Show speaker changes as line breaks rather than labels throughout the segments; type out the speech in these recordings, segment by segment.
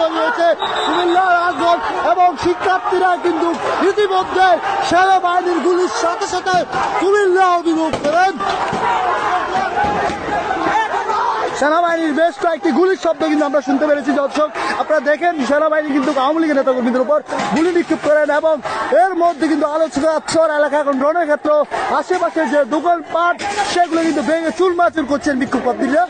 দাঁড়িয়েছে এবং শিক্ষার্থীরা কিন্তু ইতিমধ্যে সেনাবাহিনীর গুলির সাথে সাথে কুমিল্লা অভিমুখ করেন। সেনাবাহিনীর বেশ কয়েকটি গুলির শব্দ কিন্তু আমরা শুনতে পেরেছি দর্শক। আপনারা দেখেন সেনাবাহিনী কিন্তু আওয়ামী লীগের নেতাকর্মীদের উপর গুলি নিক্ষেপ করেন এবং এর মধ্যে কিন্তু আলোচনা চর এলাকা এখন রণক্ষেত্র আশেপাশে যে দোকানপাট সেগুলো কিন্তু ভেঙে চুরমাচুর করছেন বিক্ষোভকারীরা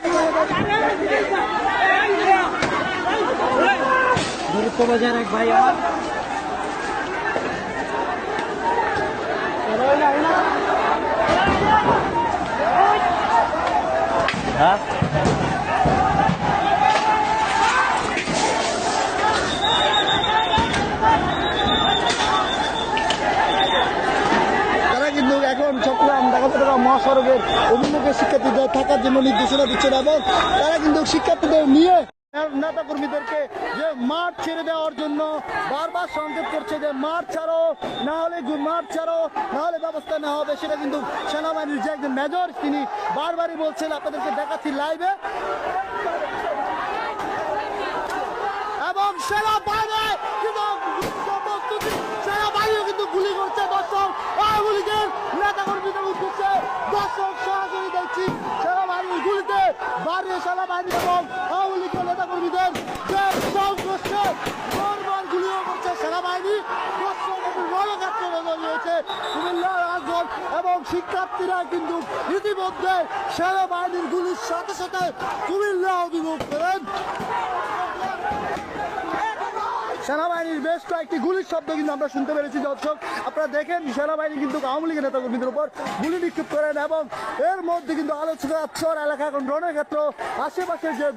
দূরত্ব বজায় রাখ ভাই আমার। হ্যাঁ
তারা কিন্তু এখন ঢাকা মহাসড়কের অভিমুখে শিক্ষার্থীদের থাকার জন্য নির্দেশনা দিচ্ছেন এবং তারা কিন্তু শিক্ষার্থীদের নিয়ে নেতা কর্মীদেরকে যে মাঠ ছেড়ে দেওয়ার জন্য বারবার সংকেত করছে যে মাঠ ছাড়ো, না হলে মাঠ ছাড়ো, না হলে ব্যবস্থা নেওয়া হবে। সেটা কিন্তু সেনাবাহিনীর যে একজন মেজর, তিনি বারবারই বলছেন, আপনাদেরকে দেখাচ্ছি লাইভে এবং সেনাবাহিনী কিন্তু প্রস্তুতি সেনাবাহিনীও কিন্তু গুলি করছে দর্শক আওয়ামী লীগের নেতা কর্মীদের উদ্দেশ্যে দর্শক সরাসরি দেখছি সেনাবাহিনীর গুলিতে বাড়িয়ে সেনাবাহিনী এবং আওয়ামী লীগের নেতা কর্মীদের যে সংঘর্ষে বারবার গুলিও করছে সেনাবাহিনী। রাজগঞ্জ এবং শিক্ষার্থীরা কিন্তু ইতিমধ্যে সেনাবাহিনীর গুলির সাথে সাথে কুমিল্লা অভিমুখ করেন। সেনাবাহিনীর বেশ কয়েকটি গুলির শব্দ কিন্তু আমরা শুনতে পেরেছি, দর্শক। আপনারা দেখেন, সেনাবাহিনী কিন্তু আওয়ামী লীগের নেতাকর্মীদের উপর গুলি নিক্ষেপ করেন এবং এর মধ্যে কিন্তু আলোচনা চর এলাকা এখন ক্ষেত্র আশেপাশে যে